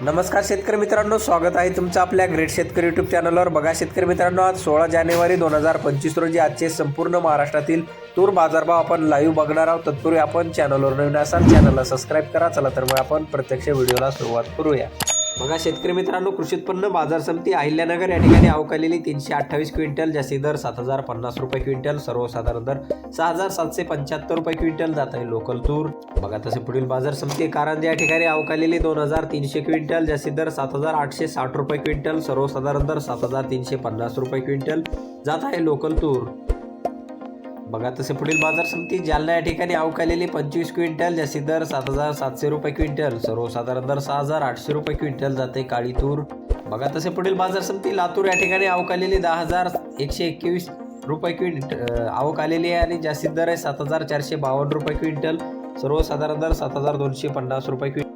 नमस्कार शेतकरी मित्रांनो स्वागत आहे तुमचं आपल्या ग्रेट शेतकरी यूट्यूब चॅनलवर बघा शेतकरी मित्रांनो आज सोळा जानेवारी दोन हजार पंचवीस रोजी आजचे संपूर्ण महाराष्ट्रातील तूर बाजारभाव आपण लाईव्ह बघणार आहोत. तत्पूर्वी आपण चॅनलवर नवीन असाल चॅनलला सबस्क्राईब करा. चला तर मग आपण प्रत्यक्ष व्हिडिओला सुरुवात करूया. बघा शेतकरी मित्रांनो कृषी उत्पन्न बाजार समिती अहिल्यानगर या ठिकाणी अवकालेली तीनशे अठ्ठावीस क्विंटल जास्ती दर सात हजार पन्नास रुपये क्विंटल सर्वसाधारण दर सहा हजार सातशे पंच्याहत्तर रुपये क्विंटल जात आहे लोकल तूर. बघा तसे पुढील बाजार समिती कारंज या ठिकाणी अवकालेली दोन हजार तीनशे क्विंटल जास्ती दर सात हजार आठशे साठ रुपये क्विंटल सर्वसाधारण दर सात हजार तीनशे पन्नास रुपये क्विंटल जात आहे लोकल तूर. बघा तसे पुढील बाजार समिती जालना या ठिकाणी अवकालेली पंचवीस क्विंटल जास्ती दर सात हजार सातशे रुपये क्विंटल सर्वसाधारण दर सहा हजार आठशे रुपये क्विंटल जाते काळी तूर बघा तसे पुढील बाजार समिती लातूर या ठिकाणी अवकालेली दहा हजार एकशे एकवीस रुपये क्विंटल आवक आलेली आहे आणि जास्तीत दर आहे सात हजार चारशे बावन्न रुपये क्विंटल सर्वसाधारण दर सात हजार दोनशे पन्नास रुपये क्विंटल.